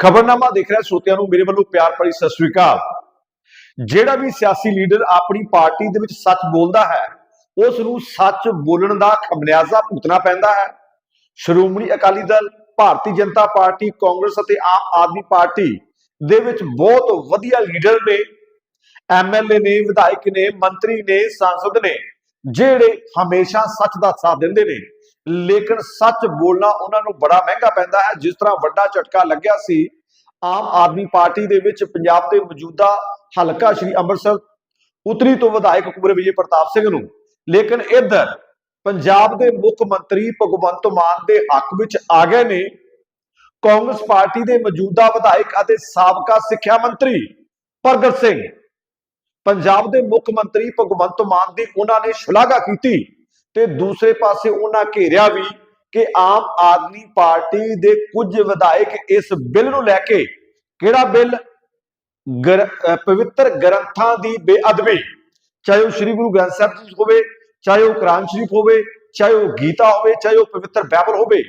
ਖਬਰਨਾਮਾ ਦੇਖ ਰਿਹਾ ਸਰੋਤਿਆਂ ਨੂੰ, ਮੇਰੇ ਵੱਲੋਂ ਪਿਆਰ ਭਰੀ ਸਤਿ ਸ੍ਰੀ ਅਕਾਲ। ਜਿਹੜਾ ਵੀ ਸਿਆਸੀ ਲੀਡਰ ਆਪਣੀ ਪਾਰਟੀ ਦੇ ਵਿੱਚ ਸੱਚ ਬੋਲਦਾ ਹੈ, ਉਸ ਨੂੰ ਸੱਚ ਬੋਲਣ ਦਾ ਖਮਿਆਜ਼ਾ ਭੁਗਤਣਾ ਪੈਂਦਾ ਹੈ। ਸ਼੍ਰੋਮਣੀ ਅਕਾਲੀ ਦਲ, ਭਾਰਤੀ ਜਨਤਾ ਪਾਰਟੀ, ਕਾਂਗਰਸ ਅਤੇ ਆਮ ਆਦਮੀ ਪਾਰਟੀ ਦੇ ਵਿੱਚ ਬਹੁਤ ਵਧੀਆ ਲੀਡਰ ਨੇ। ਐਮਐਲਏ ਨੇ, ਵਿਧਾਇਕ ਨੇ, ਮੰਤਰੀ ਨੇ, ਸੰਸਦ ਨੇ, ਜਿਹੜੇ ਹਮੇਸ਼ਾ ਸੱਚ ਦਾ ਸਾਥ ਦਿੰਦੇ ਨੇ। ਲੇਕਿਨ ਸੱਚ ਬੋਲਣਾ ਉਹਨਾਂ ਨੂੰ ਬੜਾ ਮਹਿੰਗਾ ਪੈਂਦਾ ਹੈ। ਜਿਸ ਤਰ੍ਹਾਂ ਵੱਡਾ ਝਟਕਾ ਲੱਗਿਆ ਸੀ, ਆਮ ਆਦਮੀ ਪਾਰਟੀ ਦੇ ਵਿੱਚ ਪੰਜਾਬ ਦੇ ਮੌਜੂਦਾ ਹਲਕਾ ਸ਼੍ਰੀ ਅੰਮ੍ਰਿਤਸਰ, ਉਤਰੀ ਤੋਂ ਵਿਧਾਇਕ ਕੁਮਰ ਵਿਜੇ ਪ੍ਰਤਾਪ ਸਿੰਘ ਨੂੰ। ਲੇਕਿਨ ਇੱਧਰ ਪੰਜਾਬ ਦੇ ਮੁੱਖ ਮੰਤਰੀ ਭਗਵੰਤ ਮਾਨ ਦੇ ਹੱਕ ਵਿੱਚ ਆ ਗਏ ਨੇ। ਕਾਂਗਰਸ ਪਾਰਟੀ ਦੇ ਮੌਜੂਦਾ ਵਿਧਾਇਕ ਅਤੇ ਸਾਬਕਾ ਸਿੱਖਿਆ ਮੰਤਰੀ ਪ੍ਰਗਟ ਸਿੰਘ। ਪੰਜਾਬ ਦੇ ਮੁੱਖ ਮੰਤਰੀ ਭਗਵੰਤ ਮਾਨ ਦੀ ਉਹਨਾਂ ਨੇ ਸ਼ਲਾਘਾ ਕੀਤੀ। ਤੇ ਦੂਸਰੇ ਪਾਸੇ ਉਹਨਾਂ ਘੇਰਿਆ ਵੀ ਕਿ ਆਮ ਆਦਮੀ ਪਾਰਟੀ ਦੇ ਕੁਝ ਵਿਧਾਇਕ ਇਸ ਬਿੱਲ ਨੂੰ ਲੈ ਕੇ ਕਿਹੜਾ ਬਿੱਲ? ਗਰ- ਪਵਿੱਤਰ ਗ੍ਰੰਥਾਂ ਦੀ ਬੇਅਦਬੀ। ਚਾਹੇ ਉਹ ਸ੍ਰੀ ਗੁਰੂ ਗ੍ਰੰਥ ਸਾਹਿਬ ਜੀ ਹੋਵੇ, ਚਾਹੇ ਉਹ ਕੁਰਾਨ ਸ਼ਰੀਫ ਹੋਵੇ, ਚਾਹੇ ਉਹ ਗੀਤਾ ਹੋਵੇ, ਚਾਹੇ ਉਹ ਪਵਿੱਤਰ ਬਾਈਬਲ ਹੋਵੇ,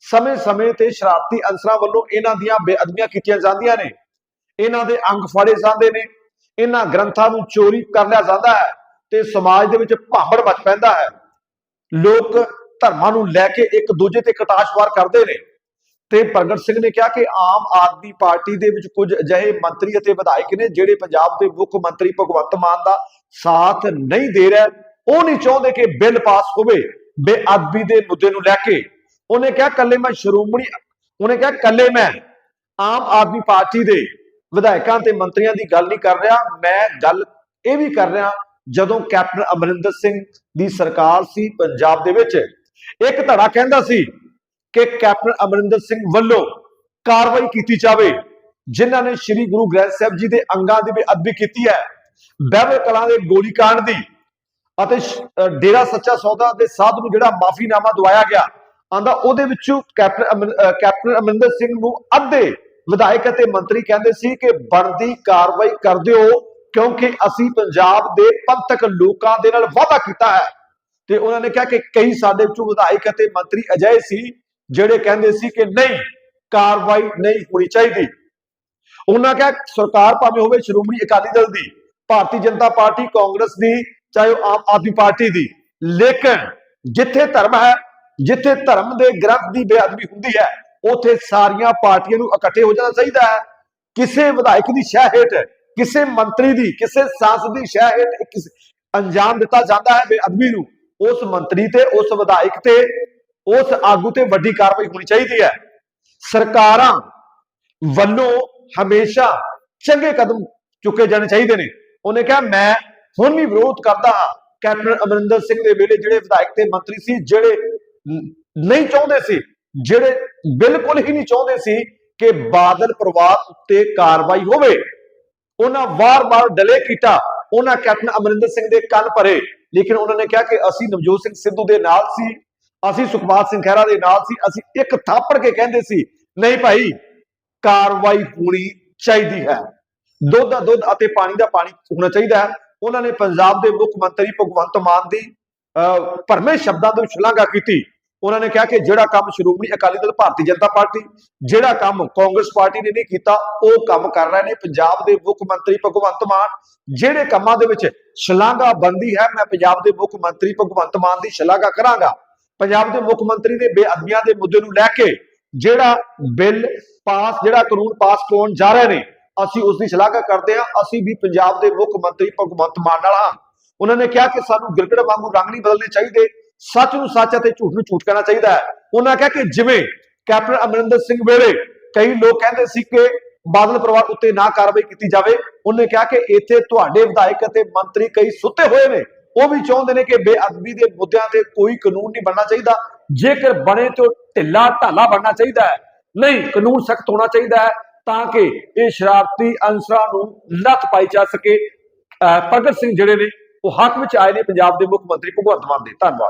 ਸਮੇਂ-ਸਮੇਂ ਤੇ ਸ਼ਰਾਰਤੀ ਅੰਸਰਾਂ ਵੱਲੋਂ ਇਹਨਾਂ ਦੀਆਂ ਬੇਅਦਬੀਆਂ ਕੀਤੀਆਂ ਜਾਂਦੀਆਂ ਨੇ। ਇਹਨਾਂ ਦੇ ਅੰਗ ਫਾੜੇ ਜਾਂਦੇ ਨੇ। ਇਹਨਾਂ ਗ੍ਰੰਥਾਂ ਨੂੰ ਚੋਰੀ ਕਰ ਲਿਆ ਜਾਂਦਾ ਹੈ ਤੇ ਸਮਾਜ ਦੇ ਵਿੱਚ ਭਾਂਬੜ ਮਚ ਪੈਂਦਾ ਹੈ। ਲੋਕ ਧਰਮਾਂ ਨੂੰ ਲੈ ਕੇ ਇੱਕ ਦੂਜੇ ਤੇ ਕਟਾਸ਼ਵਾਰ ਕਰਦੇ ਨੇ। ਤੇ ਪ੍ਰਗਟ ਸਿੰਘ ਨੇ ਕਿਹਾ ਕਿ ਆਮ ਆਦਮੀ ਪਾਰਟੀ ਦੇ ਵਿੱਚ ਕੁਝ ਅਜਿਹੇ ਮੰਤਰੀ ਅਤੇ ਵਿਧਾਇਕ ਨੇ ਜਿਹੜੇ ਪੰਜਾਬ ਦੇ ਮੁੱਖ ਮੰਤਰੀ ਭਗਵੰਤ ਮਾਨ ਦਾ ਸਾਥ ਨਹੀਂ ਦੇ ਰਹੇ, ਉਹ ਨਹੀਂ ਚਾਹੁੰਦੇ ਕਿ ਬਿੱਲ ਪਾਸ ਹੋਵੇ ਬੇਅਦਬੀ ਦੇ ਮੁੱਦੇ ਨੂੰ ਲੈ ਕੇ। ਉਹਨੇ ਕਿਹਾ ਕੱਲੇ ਮੈਂ ਸ਼੍ਰੋਮਣੀ, ਉਹਨੇ ਕਿਹਾ ਕੱਲੇ ਮੈਂ ਆਮ ਆਦਮੀ ਪਾਰਟੀ ਦੇ ਵਿਧਾਇਕਾਂ ਤੇ ਮੰਤਰੀਆਂ ਦੀ ਗੱਲ ਨਹੀਂ ਕਰ ਰਿਹਾ, ਮੈਂ ਗੱਲ ਇਹ ਵੀ ਕਰ ਰਿਹਾ ਜਦੋਂ ਕੈਪਟਨ ਅਮਰਿੰਦਰ ਸਿੰਘ ਦੀ ਸਰਕਾਰ ਸੀ ਪੰਜਾਬ ਦੇ ਵਿੱਚ, ਇੱਕ ਧੜਾ ਕਹਿੰਦਾ ਸੀ ਕਿ ਕੈਪਟਨ ਅਮਰਿੰਦਰ ਸਿੰਘ ਵੱਲੋਂ ਕਾਰਵਾਈ ਕੀਤੀ ਜਾਵੇ, ਜਿਨ੍ਹਾਂ ਨੇ ਸ੍ਰੀ ਗੁਰੂ ਗ੍ਰੰਥ ਸਾਹਿਬ ਜੀ ਦੇ ਅੰਗਾਂ ਦੀ ਬੇਅਦਬੀ ਕੀਤੀ ਹੈ ਬਹਿਬਲ ਕਲਾਂ ਦੇ ਗੋਲੀकांड ਦੀ ਅਤੇ ਡੇਰਾ ਸੱਚਾ ਸੌਦਾ ਦੇ ਸਾਧ ਨੂੰ ਜਿਹੜਾ ਮਾਫੀਨਾਮਾ ਦਵਾਇਆ ਗਿਆ, ਆਂਦਾ ਉਹਦੇ ਵਿੱਚੋਂ ਕੈਪਟਨ ਕੈਪਟਨ ਅਮਰਿੰਦਰ ਸਿੰਘ ਨੂੰ ਅੱਧੇ ਵਿਧਾਇਕ ਅਤੇ ਮੰਤਰੀ ਕਹਿੰਦੇ ਸੀ ਕਿ ਬਣਦੀ ਕਾਰਵਾਈ ਕਰ ਦਿਓ ਕਿਉਂਕਿ ਅਸੀਂ ਪੰਜਾਬ ਦੇ ਪੰਥਕ ਲੋਕਾਂ ਦੇ ਨਾਲ ਵਾਅਦਾ ਕੀਤਾ ਹੈ। ਤੇ ਉਹਨਾਂ ਨੇ ਕਿਹਾ ਕਿ ਕਈ ਸਾਡੇ ਵਿੱਚੋਂ ਵਿਧਾਇਕ ਅਤੇ ਮੰਤਰੀ ਅਜਿਹੇ ਸੀ, ਜਿਹੜੇ ਕਹਿੰਦੇ ਸੀ ਕਿ ਨਹੀਂ, ਕਾਰਵਾਈ ਨਹੀਂ ਹੋਣੀ ਚਾਹੀਦੀ। ਉਹਨਾਂ ਕਿਹਾ, ਸਰਕਾਰ ਭਾਵੇਂ ਹੋਵੇ ਸ਼੍ਰੋਮਣੀ ਅਕਾਲੀ ਦਲ ਦੀ, ਭਾਰਤੀ ਜਨਤਾ ਪਾਰਟੀ, ਕਾਂਗਰਸ ਦੀ, ਚਾਹੇ ਉਹ ਆਮ ਆਦਮੀ ਪਾਰਟੀ ਦੀ। ਲੇਕਿਨ ਜਿੱਥੇ ਧਰਮ ਹੈ, ਜਿੱਥੇ ਧਰਮ ਦੇ ਗ੍ਰੰਥ ਦੀ ਬੇਅਦਬੀ ਹੁੰਦੀ ਹੈ, ਉਥੇ ਸਾਰੀਆਂ ਪਾਰਟੀਆਂ ਨੂੰ ਇਕੱਠੇ ਹੋ ਜਾਣਾ ਚਾਹੀਦਾ ਹੈ। ਕਿਸੇ ਵਿਧਾਇਕ ਦੀ ਸ਼ਹਿ ਹੇਠ ਕਿਸੇ ਮੰਤਰੀ ਦੀ, ਕਿਸੇ ਸਾਂਸਦ ਦੀ ਸ਼ਹਿ ਹੇਠ ਅੰਜਾਮ ਦਿੱਤਾ ਜਾਂਦਾ ਹੈ ਬੇਅਦਬੀ ਨੂੰ। ਉਸ ਮੰਤਰੀ ਤੇ, ਉਸ ਵਿਧਾਇਕ ਤੇ, ਉਸ ਆਗੂ ਤੇ ਵੱਡੀ ਕਾਰਵਾਈ ਹੋਣੀ ਚਾਹੀਦੀ ਹੈ। ਸਰਕਾਰਾਂ ਵੱਲੋਂ ਹਮੇਸ਼ਾ ਚੰਗੇ ਕਦਮ ਚੁੱਕੇ ਜਾਣੇ ਚਾਹੀਦੇ ਨੇ। ਉਹਨੇ ਕਿਹਾ, ਮੈਂ ਹੁਣ ਵੀ ਵਿਰੋਧ ਕਰਦਾ ਹਾਂ। ਕੈਪਟਨ ਅਮਰਿੰਦਰ ਸਿੰਘ ਦੇ ਵੇਲੇ ਜਿਹੜੇ ਵਿਧਾਇਕ ਤੇ ਮੰਤਰੀ ਸੀ, ਜਿਹੜੇ ਨਹੀਂ ਚਾਹੁੰਦੇ ਸੀ, ਜਿਹੜੇ ਬਿਲਕੁਲ ਹੀ ਨਹੀਂ ਚਾਹੁੰਦੇ ਸੀ ਕਿ ਬਾਦਲ ਪਰਿਵਾਰ ਉੱਤੇ ਕਾਰਵਾਈ ਹੋਵੇ। ਉਹਨਾਂ ਵਾਰ-ਵਾਰ ਡਲੇ ਕੀਤਾ। ਉਹਨਾਂ ਕੈਪਟਨ ਅਮਰਿੰਦਰ ਸਿੰਘ ਦੇ ਕੰਨ ਭਰੇ। ਲੇਕਿਨ ਉਹਨਾਂ ਨੇ ਕਿਹਾ ਕਿ ਅਸੀਂ ਨਵਜੋਤ ਸਿੰਘ ਸਿੱਧੂ ਦੇ ਨਾਲ ਸੀ ਅਸੀਂ ਸੁਖਪਾਲ ਸਿੰਘ ਖਹਿਰਾ ਦੇ ਨਾਲ ਸੀ ਅਸੀਂ ਇੱਕ ਥਾਪੜ ਕੇ ਕਹਿੰਦੇ ਸੀ ਨਹੀਂ ਭਾਈ ਕਾਰਵਾਈ ਹੋਣੀ ਚਾਹੀਦੀ ਹੈ। ਦੁੱਧ ਦਾ ਦੁੱਧ ਅਤੇ ਪਾਣੀ ਦਾ ਪਾਣੀ ਹੋਣਾ ਚਾਹੀਦਾ ਹੈ। ਉਹਨਾਂ ਨੇ ਪੰਜਾਬ ਦੇ ਮੁੱਖ ਮੰਤਰੀ ਭਗਵੰਤ ਮਾਨ ਦੀ ਅਹ, ਭਰਮੇ ਸ਼ਬਦਾਂ ਤੋਂ ਸ਼ਲਾਘਾ ਕੀਤੀ। ਉਹਨਾਂ ਨੇ ਕਿਹਾ ਕਿ ਜਿਹੜਾ ਕੰਮ ਸ਼੍ਰੋਮਣੀ ਅਕਾਲੀ ਦਲ, ਭਾਰਤੀ ਜਨਤਾ ਪਾਰਟੀ, ਜਿਹੜਾ ਕੰਮ ਕਾਂਗਰਸ ਪਾਰਟੀ ਨੇ ਨਹੀਂ ਕੀਤਾ, ਉਹ ਕੰਮ ਕਰ ਰਹੇ ਨੇ ਪੰਜਾਬ ਦੇ ਮੁੱਖ ਮੰਤਰੀ ਭਗਵੰਤ ਮਾਨ। ਜਿਹੜੇ ਕੰਮਾਂ ਦੇ ਵਿੱਚ ਸ਼ਲਾਘਾ ਬੰਦੀ ਹੈ, ਮੈਂ ਪੰਜਾਬ ਦੇ ਮੁੱਖ ਮੰਤਰੀ ਭਗਵੰਤ ਮਾਨ ਦੀ ਸ਼ਲਾਘਾ ਕਰਾਂਗਾ। ਪੰਜਾਬ ਦੇ ਮੁੱਖ ਮੰਤਰੀ ਦੇ ਬੇਅਦਬੀਆਂ ਦੇ ਮੁੱਦੇ ਨੂੰ ਲੈ ਕੇ ਜਿਹੜਾ ਬਿੱਲ ਪਾਸ, ਜਿਹੜਾ ਕਾਨੂੰਨ ਪਾਸ ਹੋਣ ਜਾ ਰਹੇ ਨੇ, ਅਸੀਂ ਉਸ ਦੀ ਸ਼ਲਾਘਾ ਕਰਦੇ ਹਾਂ। ਅਸੀਂ ਵੀ ਪੰਜਾਬ ਦੇ ਮੁੱਖ ਮੰਤਰੀ ਭਗਵੰਤ ਮਾਨ ਨਾਲ ਹਾਂ। ਉਹਨਾਂ ਨੇ ਕਿਹਾ ਕਿ ਸਾਨੂੰ ਗਿਰਗੜ ਵਾਂਗੂ ਰੰਗ ਨਹੀਂ ਬਦਲਣੇ ਚਾਹੀਦੇ। ਸੱਚ ਨੂੰ ਸੱਚ ਅਤੇ ਝੂਠ ਨੂੰ ਝੂਠ ਕਹਿਣਾ ਚਾਹੀਦਾ ਹੈ। ਉਹਨਾਂ ਕਿਹਾ ਕਿ ਜਿਵੇਂ ਕੈਪਟਨ ਅਮਰਿੰਦਰ ਸਿੰਘ ਵੇਲੇ ਕਈ ਲੋਕ ਕਹਿੰਦੇ ਸੀ ਕਿ ਬਾਦਲ ਪਰਿਵਾਰ ਉੱਤੇ ਨਾ ਕਾਰਵਾਈ ਕੀਤੀ ਜਾਵੇ, ਉਹਨੇ ਕਿਹਾ ਕਿ ਇੱਥੇ ਤੁਹਾਡੇ ਵਿਧਾਇਕ ਅਤੇ ਮੰਤਰੀ ਕਈ ਸੁੱਤੇ ਹੋਏ ਨੇ। ਉਹ ਵੀ ਚਾਹੁੰਦੇ ਨੇ ਕਿ ਬੇਅਦਬੀ ਦੇ ਮੁੱਦਿਆਂ ਤੇ ਕੋਈ ਕਾਨੂੰਨ ਨਹੀਂ ਬਣਨਾ ਚਾਹੀਦਾ। ਜੇਕਰ ਬਣੇ ਤੇ ਢਿੱਲਾ ਢਾਲਾ ਬਣਨਾ ਚਾਹੀਦਾ ਹੈ। ਨਹੀਂ, ਕਾਨੂੰਨ ਸਖਤ ਹੋਣਾ ਚਾਹੀਦਾ ਹੈ ਤਾਂ ਕਿ ਇਹ ਸ਼ਰਾਰਤੀ ਅੰਸਰਾਂ ਨੂੰ ਲੱਤ ਪਾਈ ਜਾ ਸਕੇ। ਅਹ ਭਗਤ ਸਿੰਘ ਜਿਹੜੇ ਨੇ, ਉਹ ਹੱਕ ਵਿੱਚ ਆਏ ਨੇ ਪੰਜਾਬ ਦੇ ਮੁੱਖ ਮੰਤਰੀ ਭਗਵੰਤ ਮਾਨ ਦੇ। ਧੰਨਵਾਦ।